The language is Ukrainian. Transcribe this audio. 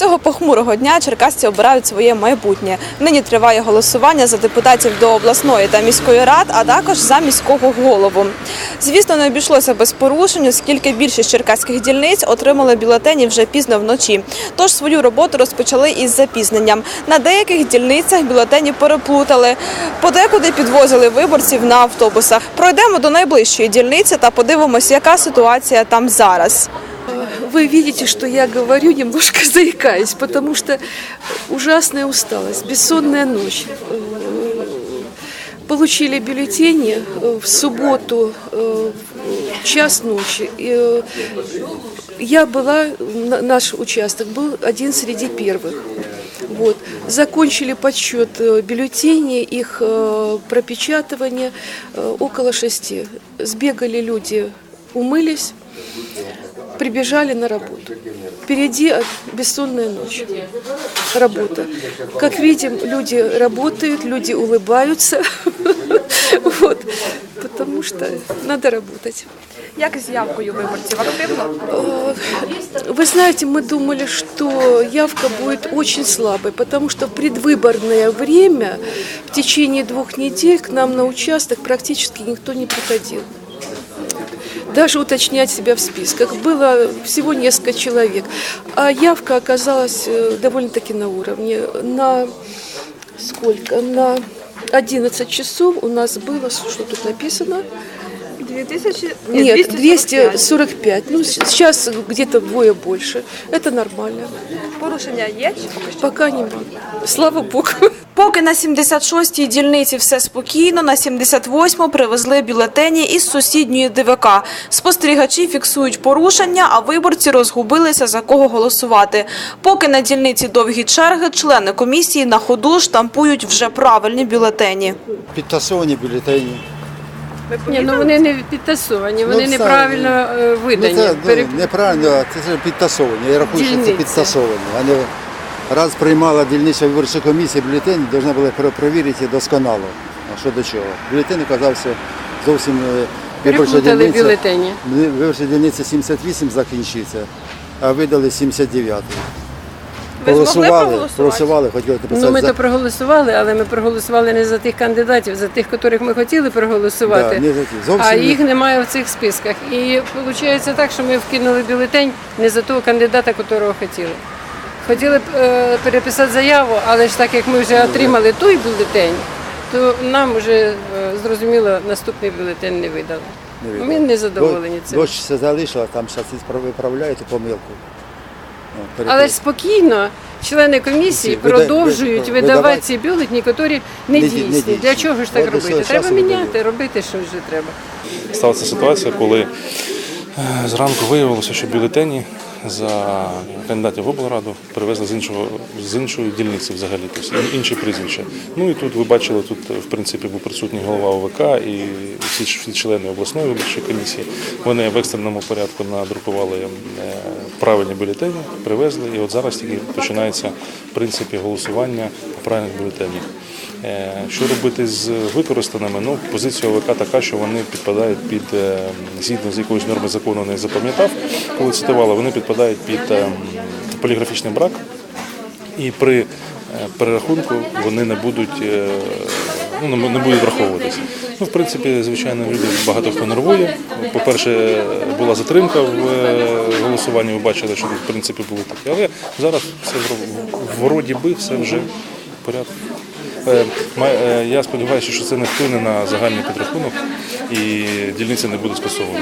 Цього похмурого дня черкасці обирають своє майбутнє. Нині триває голосування за депутатів до обласної та міської рад, а також за міського голову. Звісно, не обійшлося без порушень, оскільки більшість черкаських дільниць отримали бюлетені вже пізно вночі. Тож свою роботу розпочали із запізненням. На деяких дільницях бюлетені переплутали, подекуди підвозили виборців на автобусах. Пройдемо до найближчої дільниці та подивимося, яка ситуація там зараз. Вы видите, что я говорю, немножко заикаюсь, потому что ужасная усталость, бессонная ночь. Получили бюллетени э, в субботу э, в час ночи. Э, Я была, на- наш участок был один среди первых. Вот. Закончили подсчет бюллетеней, их пропечатывание около шести. Сбегали люди, умылись, прибежали на работу. Впереди бессонная ночь. Работа. Как видим, люди работают, люди улыбаются. Вот. Потому что надо работать. Як з явкою виборців активно? Э, Вы знаете, мы думали, что явка будет очень слабой, потому что в предвыборное время в течение двух недель к нам на участок практически никто не приходил. Даже уточнять себя в списках. Было всего несколько человек. А явка оказалась э, довольно-таки на уровне. На сколько? На 11 часов у нас было, что тут написано? 2000... Нет, 245. Ну, с- сейчас где-то вдвое больше. Это нормально. Порушення є? Пока нема. Слава Богу. Поки на 76-й дільниці все спокійно, на 78-му привезли бюлетені із сусідньої ДВК. Спостерігачі фіксують порушення, а виборці розгубилися за кого голосувати. Поки на дільниці довгі черги, члени комісії на ходу штампують вже правильні бюлетені. Підтасовані бюлетені. Ні, ну вони не підтасовані, вони Ну, неправильно е, видані. Ну, це Пере- ну, неправильно, це ж підтасовані. Я рахую, що це Дільниці. підтасовані. Вони раз приймала дільнична виборча комісія бюлетені, повинна була перепровірити досконало, а що до чого. Бюлетень оказався зовсім е, виборча Переплутали дільниця. бюлетені. Виборча дільниця 78 закінчиться, а видали 79. Ви змогли Проголосували, проголосувати? проголосували, хотіли написати Ну ми за... то проголосували, але ми проголосували не за тих кандидатів, за тих, яких ми хотіли проголосувати. Да, не за ті. Зовсім а не- їх немає в цих списках. І виходить так, що ми вкинули бюлетень не за того кандидата, якого хотіли. Хотіли б е, переписати заяву, але ж так як ми вже отримали той бюлетень, то нам вже е, зрозуміло наступний бюлетень не видали. Не видно. Ми не задоволені цим. Дощ все залишила, там зараз виправляють помилку. Але ж спокійно члени комісії Вида- продовжують вида- видавати видавати- ці бюлетні, які не Не ді- не дійсні. дійсні. Для чого ж так От робити? Треба часу міняти, видають. робити що вже треба. Сталася ситуація, коли е, зранку виявилося, що бюлетені за кандидатів в облраду привезли з іншого з іншої дільниці взагалі, тобто ін- інші прізвища. Ну і тут ви бачили, тут в принципі був присутній голова ОВК і всі, всі члени обласної виборчої комісії. Вони в екстреному порядку надрукували е, правильні бюлетені, привезли, і от зараз тільки починається в принципі голосування правильних бюлетенях. Е, Що робити з використаними? Ну, позиція ОВК така, що вони підпадають під е, згідно з якоюсь норми закону не запам'ятав, коли цитувала, вони підпадають під е, поліграфічний брак, і при е, перерахунку вони не будуть. е, Ну, не- будуть враховуватися. Ну, в принципі, звичайно, люди багато хто нервує. По-перше, була затримка в голосуванні, ви бачили, що в принципі було таке. Але зараз все вроді би, все вже в порядку. Я сподіваюся, що це не вплине на загальний підрахунок і дільниця не буде скасована.